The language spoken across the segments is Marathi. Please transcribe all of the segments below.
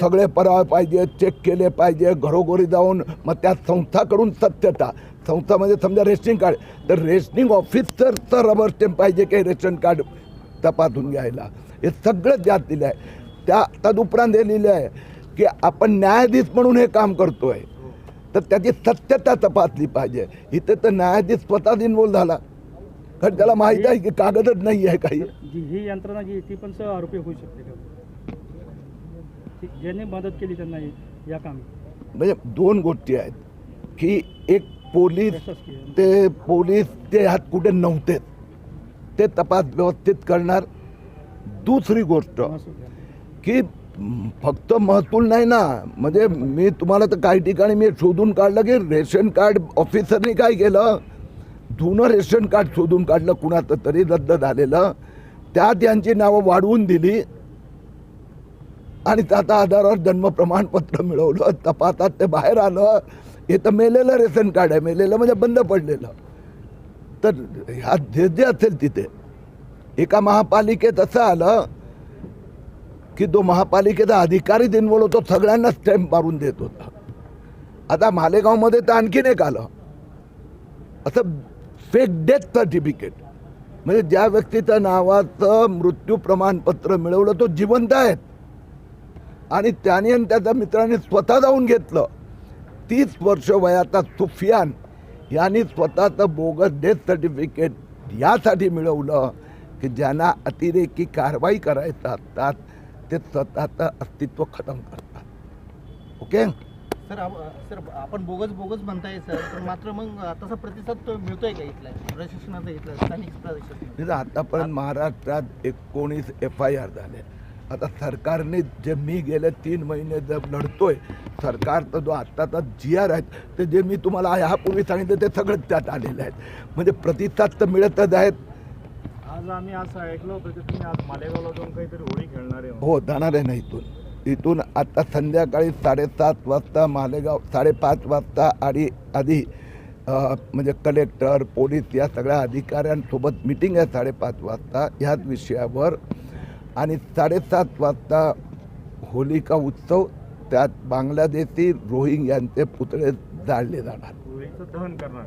सगळे पुरावे पाहिजे चेक केले पाहिजे घरोघरी जाऊन मग त्या संस्थाकडून सत्यता. संस्था म्हणजे समजा रेशनिंग कार्ड तर रेशनिंग ऑफिसरचं रबर स्टॅम्प पाहिजे की रेशन कार्ड तपासून घ्यायला. हे सगळं ज्यात दिलं आहे. त्या तदुपरांत हे लिहिलं आहे की आपण न्यायाधीश म्हणून हे काम करतोय. तर त्याची सत्यता तपासली पाहिजे. इथे तर न्यायाधीश स्वतःच इन्वॉल्व्ह झाला. कारण त्याला माहीत आहे की कागदच नाही आहे काही ही यंत्रणा जी ती पण आरोपी होऊ शकते ज्यांनी मदत केली त्यांना या कामी. म्हणजे दोन गोष्टी आहेत की एक पोलीस ते पोलीस ते ह्यात कुठे नव्हतेच ते तपास व्यवस्थित करणार. दुसरी गोष्ट. की फक्त महसूल नाही ना. म्हणजे मी तुम्हाला तर काही ठिकाणी मी शोधून काढलं की रेशन कार्ड ऑफिसरनी काय केलं? जुनं रेशन कार्ड शोधून काढलं कुणाचं तरी रद्द झालेलं. त्यात यांची नावं वाढवून दिली. आणि त्याचा आधारावर जन्म प्रमाणपत्र मिळवलं तपासात ते बाहेर आलं. हे तर मेलेलं रेशन कार्ड आहे मेलेलं म्हणजे बंद पडलेलं. तर ह्या जे जे असेल तिथे एका महापालिकेत असं आलं की तो महापालिकेचा अधिकारीच दिनवळ होतो सगळ्यांना स्टॅम्प मारून देत होता. आता मालेगावमध्ये तर आणखीन एक आलं. असं फेक डेथ सर्टिफिकेट म्हणजे ज्या व्यक्तीचं नावाचं मृत्यू प्रमाणपत्र मिळवलं तो जिवंत आहेत आणि त्याने आणि त्याच्या मित्राने स्वतः जाऊन घेतलं. तीस वर्ष वयाचा सुफियान यांनी स्वतःचं बोगस डेथ सर्टिफिकेट यासाठी मिळवलं की ज्यांना अतिरेकी कारवाई करायचं असतात ते स्वतःचं अस्तित्व खतम करतात. ओके सर सर आपण बोगस बोगस म्हणताय सर पण मात्र मग तसा प्रतिसाद तो मिळतोय का इथला? प्रशिक्षणाचा इथला स्थानिक प्रशिक्षण. आतापर्यंत महाराष्ट्रात एकोणीस एफ आय आर झाले. आता सरकारने जे मी गेले तीन महिने जर लढतोय सरकारचा जो आत्ताचा जी आर आहे ते जे मी तुम्हाला ह्यापूर्वी सांगितलं ते सगळंच त्यात आलेलं आहे म्हणजे प्रतिसाद तर मिळतच आहेत. आज आम्ही असं ऐकलं होतं की तुम्ही आज मालेगावला जाऊन काहीतरी होळी खेळणार आहे हो जाणार आहे ना इथून. इथून आता संध्याकाळी साडेसात वाजता मालेगाव साडेपाच वाजता आणि आधी म्हणजे कलेक्टर पोलीस या सगळ्या अधिकाऱ्यांसोबत मिटिंग आहे साडेपाच वाजता. ह्याच विषयावर आणि साडेसात वाजता होलिका उत्सव त्यात बांगलादेशी रोहिंग यांचे पुतळे जाळले जाणार दहन करणार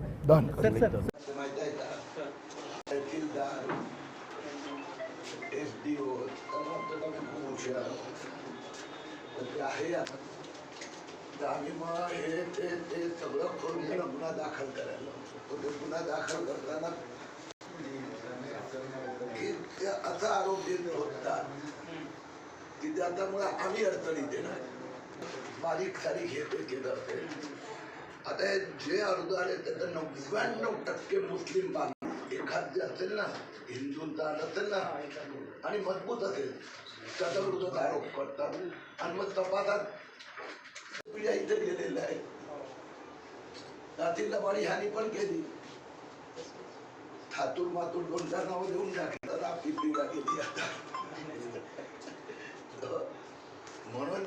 हे ते ते सगळं करून गुन्हा दाखल करायला गुन्हा दाखल करताना असा आरोप देत होतात की त्याच्यामुळे आम्ही अडचणीत येणार. बारीक सारीक हे ते केलं असेल आता हे जे अर्ज आले त्याचं नव्याण्णव टक्के मुस्लिम बांधव. एखाद जे असेल ना हिंदूंचा असेल ना आणि मजबूत असेल त्याचा विरोधात आरोप करतात. आणि मग तपासात पिढ्या इथे गेलेल्या आहेत. नातीला बाळी ह्यानी पण केली. थातूर मातूर दोन चार नावं देऊन टाकली. পিপড়িটাকে দিয়ে মনে